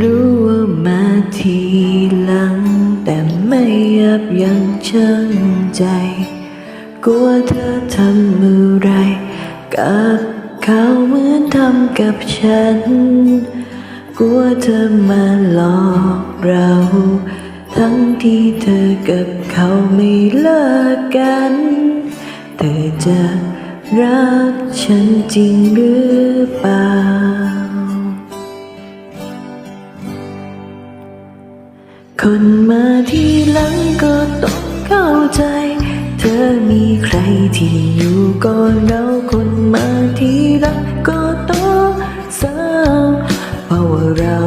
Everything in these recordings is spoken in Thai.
รู้ว่ามาทีหลัง แต่ไม่ยับยั้งชั่งใจ กลัวเธอทำอะไร กับเขาเหมือนทำกับฉัน กลัวเธอมาหลอกเรา ทั้งที่เธอกับเขาไม่เลิกกัน เธอจะรักฉันจริงหรือเปล่า คนมาที่หลังก็ต้องเข้าใจ เธอมีใครที่อยู่ก่อนเราคนมาที่หลังก็ต้องเศร้าเพราะว่าเรา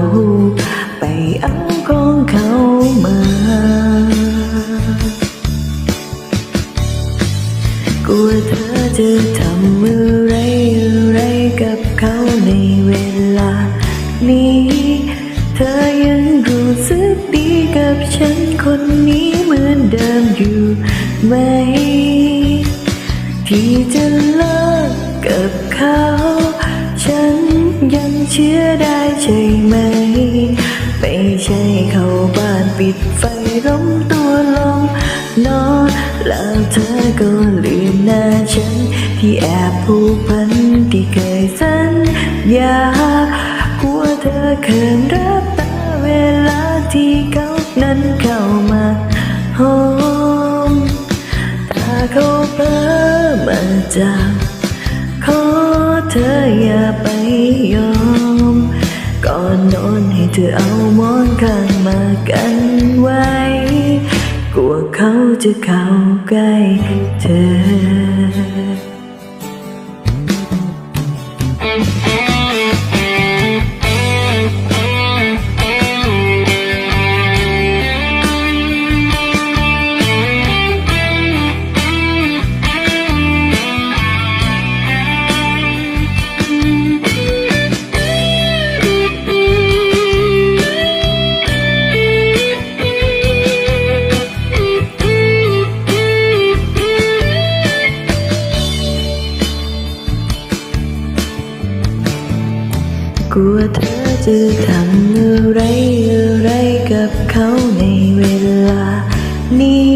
ไปเอาของเขามา กลัวเธอจะทำอะไรอะไร อยู่ไหม ที่จะเลิกกับเขา ฉันยังเชื่อได้ใช่ไหม ไม่ใช่เข้าบ้านปิดไฟล้มตัวลงนอนแล้วเธอก็ลืมหน้าฉัน ที่แอบผูกพันที่เคยสัญญา เขาเพ้อมาจากขอเธออย่าไปยอม ก่อนนอนให้เธอเอาหมอนข้างมากันไว้ กลัวเขาจะเข้าใกล้เธอ กลัวเธอจะทำอะไรอะไรกับเขาในเวลา นี้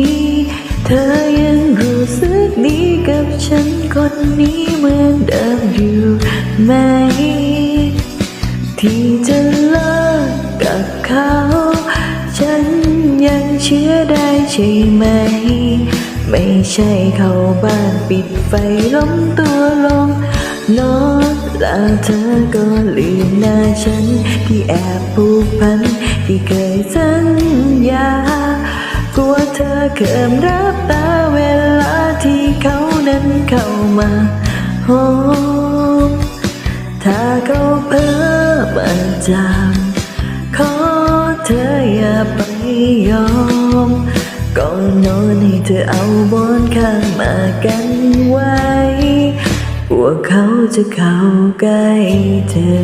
เธอยังรู้สึกดีกับฉันคนนี้เหมือนเดิมอยู่ไหม ที่จะเลิกกับเขา ฉันยังเชื่อได้ใช่ไหม ไม่ใช่เข้าบ้านปิดไฟล้มตัวลงนอน แล้วเธอก็ลืมหน้าฉัน ที่แอบผูกพัน ที่เคยสัญญากลัวเธอเขิมรับตาเวลาที่เขานั้นเข้ามาหอมถ้าเขาเพ้อมาจำขอเธออย่าไปยอมก่อนนอนให้เธอเอาบอนข้างมากันไว้ กลัวเขาจะเข้าใกล้เธอ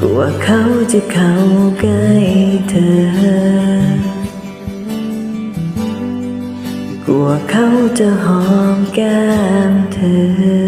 กลัวเขาจะเข้าใกล้เธอกลัวเขาจะหอมแก้มเธอ